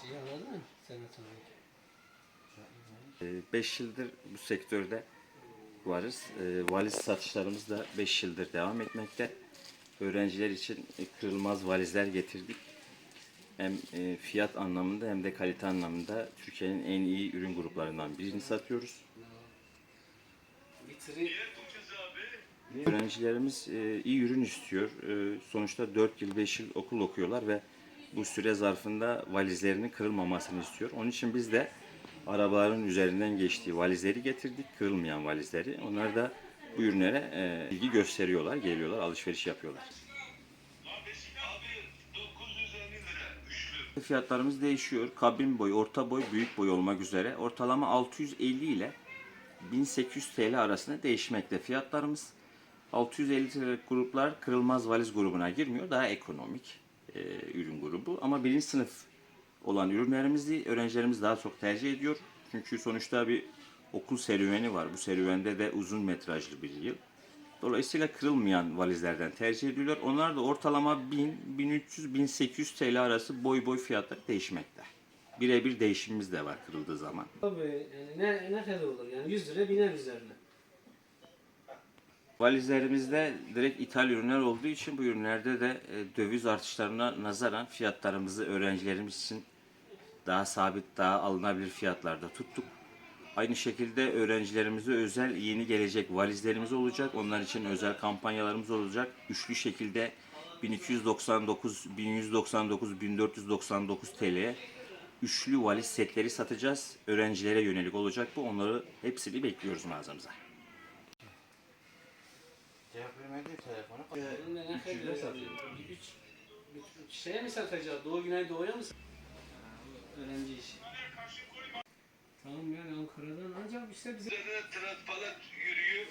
Şeyi anladın mı? Senet abi. 5 yıldır bu sektörde varız. Ee, Valiz satışlarımız da 5 yıldır devam etmekte. Öğrenciler için e, kırılmaz valizler getirdik. Hem e, fiyat anlamında hem de kalite anlamında Türkiye'nin en iyi ürün gruplarından birini satıyoruz. Öğrencilerimiz e, iyi ürün istiyor. E, sonuçta 4 yıl 5 yıl okul okuyorlar ve bu süre zarfında valizlerinin kırılmamasını istiyor. Onun için biz de arabaların üzerinden geçtiği valizleri getirdik. Kırılmayan valizleri. Onlar da bu ürünlere e, ilgi gösteriyorlar, geliyorlar, alışveriş yapıyorlar. Fiyatlarımız değişiyor. Kabin boy, orta boy, büyük boy olmak üzere ortalama 650 ile 1800 TL arasında değişmekte fiyatlarımız. 650 TL'lik gruplar kırılmaz valiz grubuna girmiyor. Daha ekonomik e, ürün grubu. Ama birinci sınıf olan ürünlerimizi öğrencilerimiz daha çok tercih ediyor. Çünkü sonuçta bir okul serüveni var. Bu serüvende de uzun metrajlı bir yıl. Dolayısıyla kırılmayan valizlerden tercih ediyorlar. Onlar da ortalama 1000, 1300, 1800 TL arası boy boy fiyatları değişmekte. Birebir değişimimiz de var kırıldığı zaman. abi yani ne, ne kadar olur yani 100 lira biner üzerine. Valizlerimizde direkt ithal ürünler olduğu için bu ürünlerde de e, döviz artışlarına nazaran fiyatlarımızı öğrencilerimiz için daha sabit, daha alınabilir fiyatlarda tuttuk. Aynı şekilde öğrencilerimize özel yeni gelecek valizlerimiz olacak. Onlar için özel kampanyalarımız olacak. Üçlü şekilde 1299, 1199, 1499 TL'ye üçlü valiz setleri satacağız. Öğrencilere yönelik olacak bu. Onları hepsini bekliyoruz mağazamıza. Telefonu. Bunun da ne kadar bir üç, bir şeye mi satacağız? Doğu Güney Doğu'ya mı satacağız? Öğrenci işi. Tamam yani Ankara'dan ancak işte bize falan yürüyor.